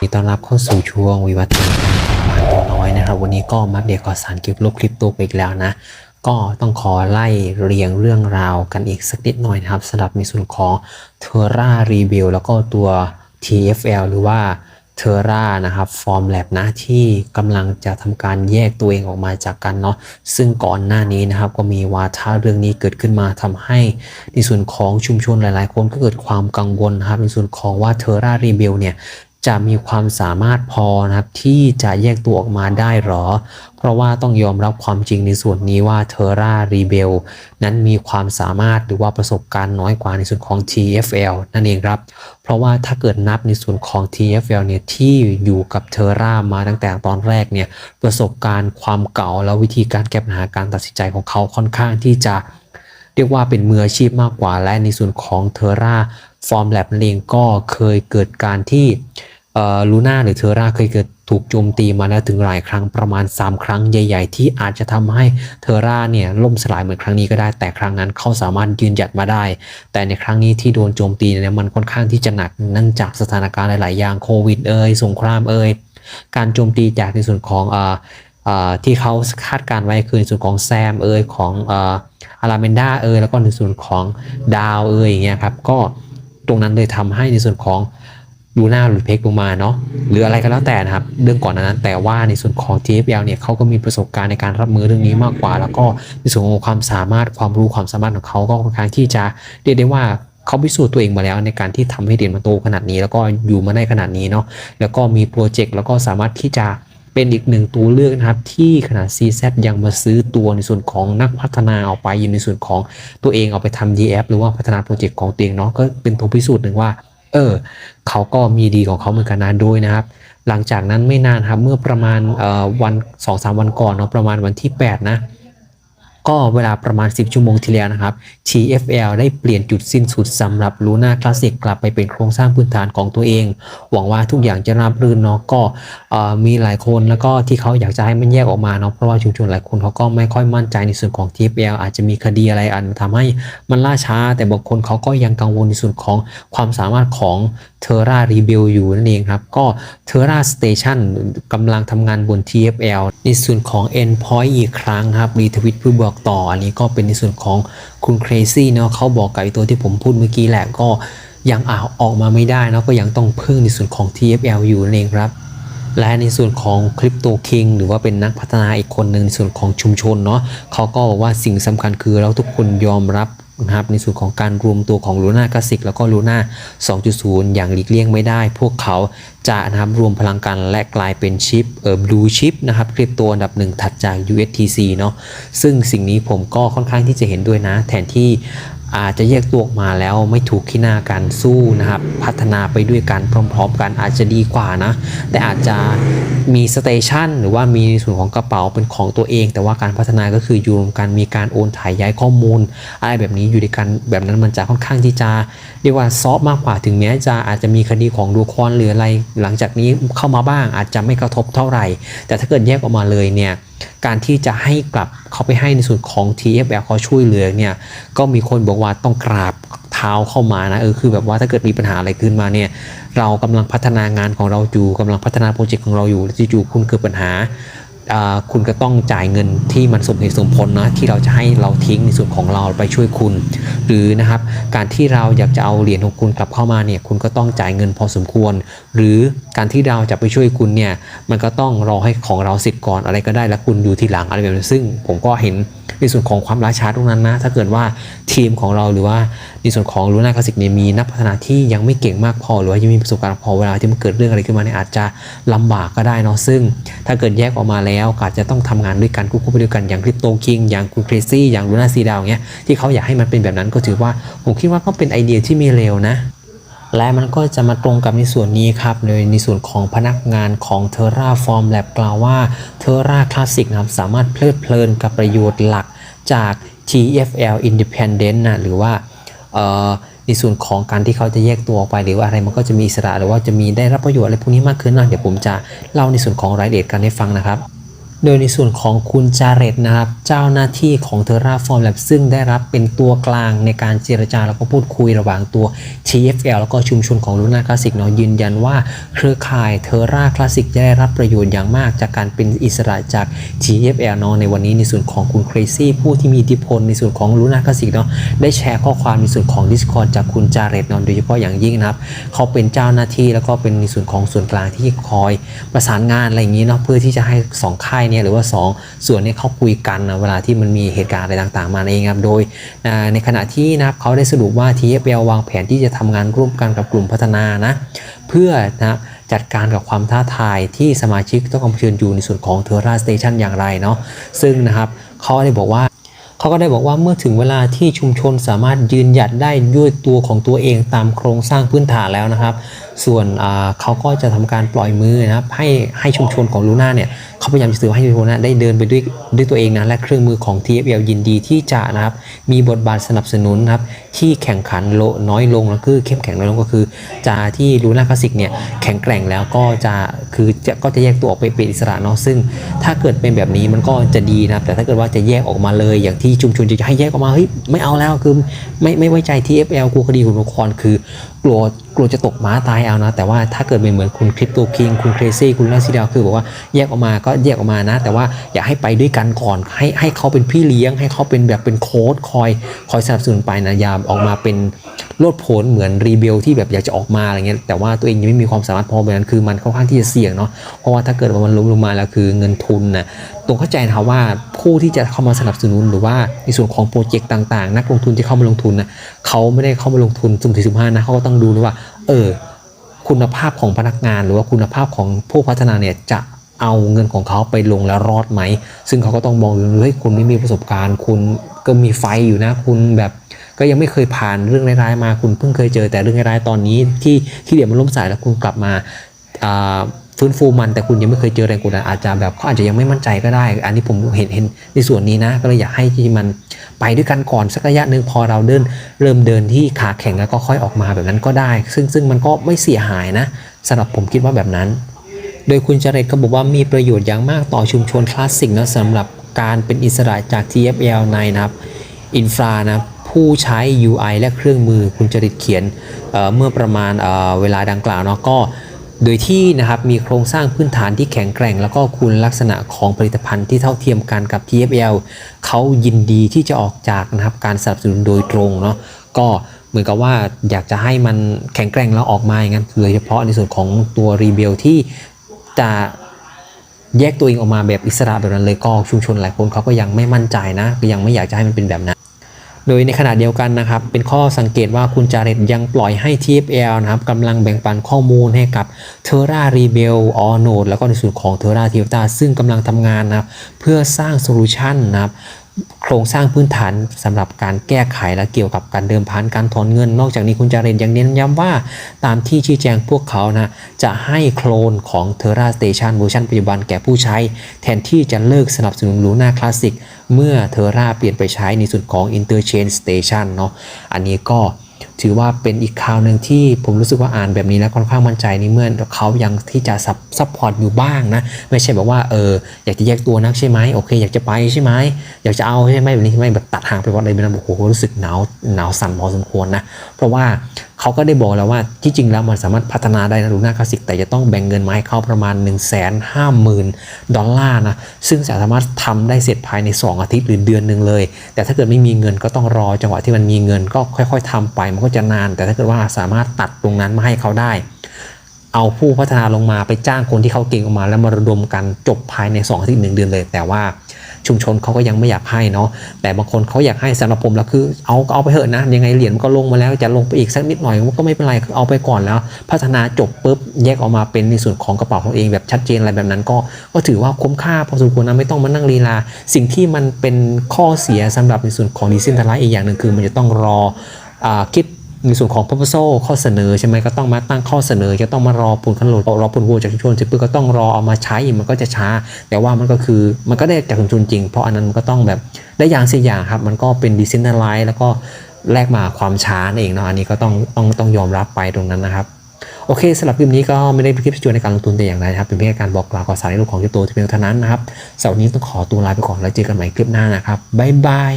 นดีต้อนรับเข้าสู่ช่วงวิวัฒนาการของมันตัวน้อยนะครับ วันนี้ก็มาเดตข่าวสารเกี่ยวกับโลกคริปโตไปอีกแล้วนะ ก็ต้องขอไล่เรียงเรื่องราวกันอีกสักนิดหน่อยนะครับสำหรับในส่วนของ Terra r e b u i l แล้วก็ตัว TFL หรือว่า Terra นะครับ Form Lab นะ ที่กำลังจะทำการแยกตัวเองออกมาจากกันเนาะซึ่งก่อนหน้านี้นะครับ ก็มีวาทะเรื่องนี้เกิดขึ้นมาทำให้ ในส่วนของชุมชนหลาย ๆ คนก็เกิดความกังวลนะครับ ในส่วนของว่า Terra r e b u i l เนี่ย จะมีความสามารถพอนะครับที่จะแยกตัวออกมาได้หรอ เพราะว่าต้องยอมรับความจริงในส่วนนี้ว่า Terra Rebel นั้นมีความสามารถหรือว่าประสบการณ์น้อยกว่าในส่วนของ TFL นั่นเองครับ เพราะว่าถ้าเกิดนับในส่วนของ TFL เนี่ยที่อยู่กับ Terra มาตั้งแต่ตอนแรกเนี่ยประสบการณ์ความเก่าแล้ววิธีการแก้ปัญหาการตัดสินใจของเขาค่อนข้างที่จะเรียกว่าเป็นมืออาชีพมากกว่าและในส่วนของ Terra Form Lab นั่นเองก็เคยเกิดการที่ ลูน่าหรือเทอร่าเคยเกิดถูกโจมตีมาแล้วถึงหลายครั้งประมาณ 3 ครั้งใหญ่ ๆ ที่อาจจะทำให้เทอร่าเนี่ยล่มสลายเหมือนครั้งนี้ก็ได้ แต่ครั้งนั้นเขาสามารถยืนหยัดมาได้ แต่ในครั้งนี้ที่โดนโจมตีเนี่ยมันค่อนข้างที่จะหนักเนื่องจากสถานการณ์หลาย ๆ อย่างโควิดเอ่ยสงครามเอ่ยการโจมตีจากในส่วนของที่เขาคาดการไว้คือในส่วนของแซมเอ่ยของอาราเมนดาเอ่ยแล้วก็ในส่วนของดาวเอ่ยอย่างเงี้ยครับก็ตรงนั้นเลยทำให้ในส่วนของ ลูน่าหรือเพกลงมาเนาะหรืออะไรก็แล้วแต่นะครับ เรื่องก่อนนั้น แต่ว่าในส่วนของ TFL เนี่ยเขาก็มีประสบการณ์ในการรับมือเรื่องนี้มากกว่า แล้วก็ในส่วนของความสามารถความรู้ความสามารถของเขาก็ค่อนข้างที่จะเรียกได้ว่าเขาพิสูจน์ตัวเองมาแล้วในการที่ทำให้เรียนมาโตขนาดนี้ แล้วก็อยู่มาได้ขนาดนี้เนาะแล้วก็มีโปรเจกต์แล้วก็สามารถที่จะเป็นอีกหนึ่งตัวเลือกนะครับ ที่ขนาด CZ ยังมาซื้อตัวในส่วนของนักพัฒนาเอาไปอยู่ในส่วนของตัวเองเอาไปทำ DF หรือว่าพัฒนาโปรเจกต์ของตัวเองเนาะก็เป็นตัวพิสูจน์หนึ่งว่า เออเขาก็มีดีของเขาเหมือนกันนะโดยนะครับ หลังจากนั้นไม่นานครับเมื่อประมาณวันสองสามวันก่อนเนาะประมาณวันที่ 8 นะ ก็เวลาประมาณ 10 ชั่วโมงที่แล้วนะครับ TFL ได้เปลี่ยนจุดสิ้นสุดสำหรับ Luna Classic กลับไปเป็นโครงสร้างพื้นฐานของตัวเอง หวังว่าทุกอย่างจะราบรื่นเนาะก็มีหลายคนแล้วก็ที่เขาอยากจะให้มันแยกออกมาเนาะเพราะว่าชุมชนหลายคนเขาก็ไม่ค่อยมั่นใจในส่วนของ TFL อาจจะมีคดีอะไรอันทำให้มันล่าช้า แต่บางคนเขาก็ยังกังวลในส่วนของความสามารถของ Terra Rebuild อยู่นั่นเองครับ ก็ Terra Station กำลังทำงานบน TFL ในส่วนของ Endpoint อีกครั้งครับรีทวิตเพื่อบอกต่อ อันนี้ก็เป็นในส่วนของคุณครซี่เนาะเขาบอกกับตัวที่ผมพูดเมื่อกี้แหละก็ยังอาออกมาไม่ได้เนาะก็ยังต้องพึ่งในส่วนของ TFL อยู่นั่นเองครับและในส่วนของคริปโตเคิงหรือว่าเป็นนักพัฒนาอีกคนหนึ่งในส่วนของชุมชนเนาะเขาก็บอกว่าสิ่งสำคัญคือเราทุกคนยอมรับ นะครับในส่วนของการรวมตัวของลูน่ากสิกแล้วก็ลูน่า2.0 อย่างหลีกเลี่ยงไม่ได้ พวกเขาจะนะครับรวมพลังกันและกลายเป็นชิปเอ่อบลูชิปนะครับคริปโตอันดับหนึ่งถัดจาก USTC เนาะซึ่งสิ่งนี้ผมก็ค่อนข้างที่จะเห็นด้วยนะ แทนที่ อาจจะแยกตัวออกมาแล้วไม่ถูกขี้หน้ากันสู้นะครับพัฒนาไปด้วยกันพร้อมๆกันอาจจะดีกว่านะ แต่อาจจะมีสเตชันหรือว่ามีส่วนของกระเป๋าเป็นของตัวเอง แต่ว่าการพัฒนาก็คืออยู่รวมกันมีการโอนถ่ายย้ายข้อมูล อะไรแบบนี้อยู่ด้วยกันแบบนั้นมันจะค่อนข้างที่จะเรียกว่าซอฟมากกว่าถึงแม้จะอาจจะมีคดีของดูคอนหรืออะไร หลังจากนี้เข้ามาบ้างอาจจะไม่กระทบเท่าไหร่ แต่ถ้าเกิดแยกออกมาเลยเนี่ย การที่จะให้กลับเขาไปให้ในส่วนของ TFL เขาช่วยเหลือเนี่ยก็มีคนบอกว่าต้องกราบเท้าเข้ามานะเออคือแบบว่าถ้าเกิดมีปัญหาอะไรขึ้นมาเนี่ยเรากำลังพัฒนางานของเราอยู่กำลังพัฒนาโปรเจกต์ของเราอยู่จู่ๆคุณเกิดปัญหา คุณก็ต้องจ่ายเงินที่มันสมเหตุสมผลนะที่เราจะให้เราทิ้งในส่วนของเราไปช่วยคุณ หรือนะครับการที่เราอยากจะเอาเหรียญของคุณกลับเข้ามาเนี่ยคุณก็ต้องจ่ายเงินพอสมควร หรือการที่เราจะไปช่วยคุณเนี่ยมันก็ต้องรอให้ของเราเสร็จก่อนอะไรก็ได้แล้วคุณอยู่ทีหลังอะไรแบบนี้ซึ่งผมก็เห็น ในส่วนของความล้าช้าตรงนั้นนะ ถ้าเกิดว่าทีมของเราหรือว่าในส่วนของลูน่าคลาสสิกเนี่ยมีนักพัฒนาที่ยังไม่เก่งมากพอ หรือว่ายังมีประสบการณ์พอเวลาที่มันเกิดเรื่องอะไรขึ้นมาเนี่ยอาจจะลำบากก็ได้เนาะซึ่ง ถ้าเกิดแยกออกมาแล้วอาจจะต้องทำงานด้วยกันควบคู่ไปด้วยกันอย่างคริปโตคิงอย่างคุณเครซี่อย่างลูน่าซีดาวเงี้ยที่เขาอยากให้มันเป็นแบบนั้นก็ถือว่าผมคิดว่าก็เป็นไอเดียที่มีเร็วนะ และมันก็จะมาตรงกับในส่วนนี้ครับโดยในส่วนของพนักงานของ Terra Form Lab กล่าวว่า Terra Classic นะครับสามารถเพลิดเพลินกับประโยชน์หลักจาก TFL Independent นะหรือว่าในส่วนของการที่เขาจะแยกตัวออกไปหรือว่าอะไรมันก็จะมีอิสระหรือว่าจะมีได้รับประโยชน์อะไรพวกนี้มากขึ้นนะเดี๋ยวผมจะเล่าในส่วนของรายละเอียดกันให้ฟังนะครับ โดยในส่วนของคุณจาเรตนะครับ เจ้าหน้าที่ของ Terraform Lab ซึ่งได้รับเป็นตัวกลางในการเจรจาแล้วก็พูดคุยระหว่างตัว TFL แล้วก็ชุมชนของ Luna Classic เนาะยืนยันว่า เครือข่าย Terra Classic จะได้รับประโยชน์อย่างมากจากการเป็นอิสระจาก TFL เนาะในวันนี้ในส่วนของคุณ Crazy ผู้ที่มีอิทธิพลในส่วนของ Luna Classic เนาะได้แชร์ข้อความในส่วนของ Discord จากคุณจาเรตเนาะโดยเฉพาะอย่างยิ่งนะครับ เขาเป็นเจ้าหน้าที่แล้วก็เป็นในส่วนของส่วนกลางที่คอยประสานงานอะไรอย่างนี้เนาะเพื่อที่จะให้สองค่ายเนี่ยหรือว่าสองส่วนนี้เขาคุยกันนะเวลาที่มันมีเหตุการณ์อะไรต่างๆ มาเองครับโดยในขณะที่นะครับเขาได้สรุปว่า TFL วางแผนที่จะทำงานร่วมกันกับกลุ่มพัฒนานะเพื่อนะจัดการกับความท้าทายที่สมาชิกต้องเผชิญอยู่ในส่วนของ Terra Station อย่างไรเนาะซึ่งนะครับเขาได้บอกว่าเขาก็ได้บอกว่าเมื่อถึงเวลาที่ชุมชนสามารถยืนหยัดได้ด้วยตัวของตัวเองตามโครงสร้างพื้นฐานแล้วนะครับ ส่วนเขาก็จะทำการปล่อยมือนะครับให้ให้ชุมชนของลูน่าเนี่ยเขาพยายามจะสื่อให้ชุมชนนะได้เดินไปด้วยด้วยตัวเองนะและเครื่องมือของ TFL ยินดีที่จะนะครับมีบทบาทสนับสนุนนะครับที่แข่งขันโลน้อยลงแล้วคือเข้มแข็งน้อยลงก็คือจะที่ลูน่าคลาสสิกเนี่ยแข็งแกร่งแล้วก็จะคือจะก็จะแยกตัวออกไปเป็นอิสระเนาะซึ่ง ถ้าเกิดเป็นแบบนี้มันก็จะดีนะครับแต่ถ้าเกิดว่าจะแยกออกมาเลยอย่างที่ชุมชนจะให้แยกออกมาเฮ้ยไม่เอาแล้วคือไม่ไม่ไว้ใจ TFL กลัวคดีคุณละครคือ กลัวกลัวจะตกม้าตายเอานะ แต่ว่าถ้าเกิดเป็นเหมือนคุณคริปโตคิงคุณเครซี่คุณลาซิดาคือบอกว่าแยกออกมาก็แยกออกมานะ แต่ว่าอยากให้ไปด้วยกันก่อนให้ให้เขาเป็นพี่เลี้ยง ให้เขาเป็นแบบเป็นโค้ดคอยคอยสนับสนุนไปนะอยาออกมาเป็นโลดโผนเหมือนรีเบลที่แบบอยากจะออกมาอะไรเงี้ยแต่ว่าตัวเองยังไม่มีความสามารถพอแบบนั้นคือมันค่อนข้างที่จะเสี่ยงเนาะเพราะว่าถ้าเกิดว่ามันล้มลงมาแล้วคือเงินทุนนะตรงเข้าใจนะครับว่าผู้ที่จะเข้ามาสนับสนุนหรือว่าในส่วนของโปรเจกต์ต่างๆ นักลงทุนที่เข้ามาลงทุนนะเขาไม่ได้เข้ามาลงทุนสุ่มสี่สุ่มห้านะเขาก็ต้องดูด้วยว่า เออ คุณภาพของพนักงาน หรือว่าคุณภาพของผู้พัฒนาเนี่ยจะเอาเงินของเขาไปลงแล้วรอดไหม ซึ่งเขาก็ต้องมองดูเฮ้ยคุณไม่มีประสบการณ์ คุณก็มีไฟอยู่นะ คุณแบบก็ยังไม่เคยผ่านเรื่องร้ายๆมา คุณเพิ่งเคยเจอแต่เรื่องร้ายๆตอนนี้ที่ที่เดี๋ยวมันล่มสายแล้วคุณกลับมา ฟื้นฟูมันแต่คุณยังไม่เคยเจอแรงกดดันอาจจะแบบเขาอาจจะยังไม่มั่นใจก็ได้ อันนี้ผมเห็นเห็นในส่วนนี้นะ ก็เลยอยากให้ที่มันไปด้วยกันก่อนสักระยะหนึ่งพอเราเดิน เริ่มเดินที่ขาแข็งแล้วก็ค่อยออกมาแบบนั้นก็ได้ ซึ่งซึ่งมันก็ไม่เสียหายนะสำหรับผมคิดว่าแบบนั้น โดยคุณจเรตก็บอกว่ามีประโยชน์อย่างมากต่อชุมชนคลาสสิกนะสำหรับการเป็นอิสระจาก TFL ในนะครับอินฟรานะผู้ใช้ UI และเครื่องมือคุณจริตเขียนเเมื่อประมาณเเวลาดังกล่าวเนาะก็ โดยที่นะครับมีโครงสร้างพื้นฐานที่แข็งแกร่ง แล้วก็คุณลักษณะของผลิตภัณฑ์ที่เท่าเทียมกันกับ TFL เขายินดีที่จะออกจากนะครับการสนับสนุนโดยตรงเนาะก็เหมือนกับว่าอยากจะให้มันแข็งแกร่งแล้วออกมาอย่างนั้นโดยเฉพาะในส่วนของตัวรีเบลที่จะแยกตัวเองออกมาแบบอิสระแบบนั้นเลยก็ชุมชนหลายคนเขาก็ยังไม่มั่นใจนะยังไม่อยากจะให้มันเป็นแบบนั้น โดยในขณะเดียวกันนะครับ เป็นข้อสังเกตว่าคุณจาเรตยังปล่อยให้ TFL นะครับกำลังแบ่งปันข้อมูลให้กับ Terra Rebel All Node แล้วก็ในส่วนของ Terra t i l t a ซึ่งกำลังทำงานนะครับเพื่อสร้างโซลูชันนะครับ โครงสร้างพื้นฐานสำหรับการแก้ไขและเกี่ยวกับการเดิมพันการถอนเงิน นอกจากนี้คุณจารินยังเน้นย้ำว่าตามที่ชี้แจงพวกเขานะจะให้โคลนของ Terra Station เวอร์ชันปัจจุบันแก่ผู้ใช้ แทนที่จะเลิกสนับสนุนลูน่าคลาสสิกเมื่อเทราเปลี่ยนไปใช้ในส่วนของ Interchange Station เนาะอันนี้ก็ ถือว่าเป็นอีกข่าวหนึ่งที่ผมรู้สึกว่าอ่านแบบนี้แล้วค่อนข้างมั่นใจในเมื่อเขายังที่จะซับซัพพอร์ตอยู่บ้างนะ ไม่ใช่แบบว่าเอออยากจะแยกตัวนักใช่ไหมโอเค อยากจะไปใช่ไหมอยากจะเอาใช่ไหมแบบนี้ใช่ไหมแบบตัดห่างไปวัดอะไรไปนะโอ้โหรู้สึกหนาวหนาวสั่นพอสมควรนะ เพราะว่า เขาก็ได้บอกแล้วว่าที่จริงแล้วมันสามารถพัฒนาได้นะลูน่าคลาสสิกแต่จะต้องแบ่งเงินมาให้เขาประมาณ 1 5 0 0 0 0 ดอลลาร์นะ ซึ่งสามารถทำได้เสร็จภายใน 2 อาทิตย์หรือเดือนหนึ่งเลย แต่ถ้าเกิดไม่มีเงินก็ต้องรอจังหวะที่มันมีเงินก็ค่อยๆทำไปมันก็จะนาน แต่ถ้าเกิดว่าสามารถตัดตรงนั้นมาให้เขาได้ เอาผู้พัฒนาลงมาไปจ้างคนที่เขาเก่งออกมาแล้วมาระดมกันจบภายใน2อาทิตย์หนึ่งเดือนเลย แต่ว่า ชุมชนเขาก็ยังไม่อยากให้เนาะแต่บางคนเขาอยากให้สำหรับผมแล้วคือเอาก็เอาไปเถอะนะยังไงเหรียญมันก็ลงมาแล้วจะลงไปอีกสักนิดหน่อยมันก็ไม่เป็นไรคือเอาไปก่อนแล้ว พัฒนาจบปุ๊บแยกออกมาเป็นในส่วนของกระเป๋าของเองแบบชัดเจนอะไรแบบนั้นก็ก็ถือว่าคุ้มค่าพอสมควรนะไม่ต้องมานั่งลีลา สิ่งที่มันเป็นข้อเสียสำหรับในส่วนของดิซินทลายอีกอย่างหนึ่งคือ มันจะต้องรออคิด ในส่วนของ proposal ข้อเสนอใช่ไหมก็ต้องมาตั้งข้อเสนอจะต้องมารอผลขั้นโหลดรอผลโหวตจากชุมชนเสร็จปุ๊บก็ต้องรอเอามาใช้มันก็จะช้า แต่ว่ามันก็คือมันก็ได้จากชุมชนจริง เพราะอันนั้นมันก็ต้องแบบได้อย่างเสียอย่างครับ มันก็เป็นดิเซน t ไล z ์แล้วก็แลกมาความช้านั่นเองเนาะอันนี้ก็ต้องต้องต้องยอมรับไปตรงนั้นนะครับโอเคสำหรับคลิปนี้ก็ไม่ได้เป็นคลิปชวนในการลงทุนแต่อย่างใดนะครับ เป็นเพียงการบอกกล่าวข่าวสารในเรื่องของคริปโตที่เป็นเท่านั้นนะครับสำหรับวันนี้ต้องขอตัวลาไปก่อนแล้วเจอกันใหม่คลิปหน้านะครับบ๊ายบาย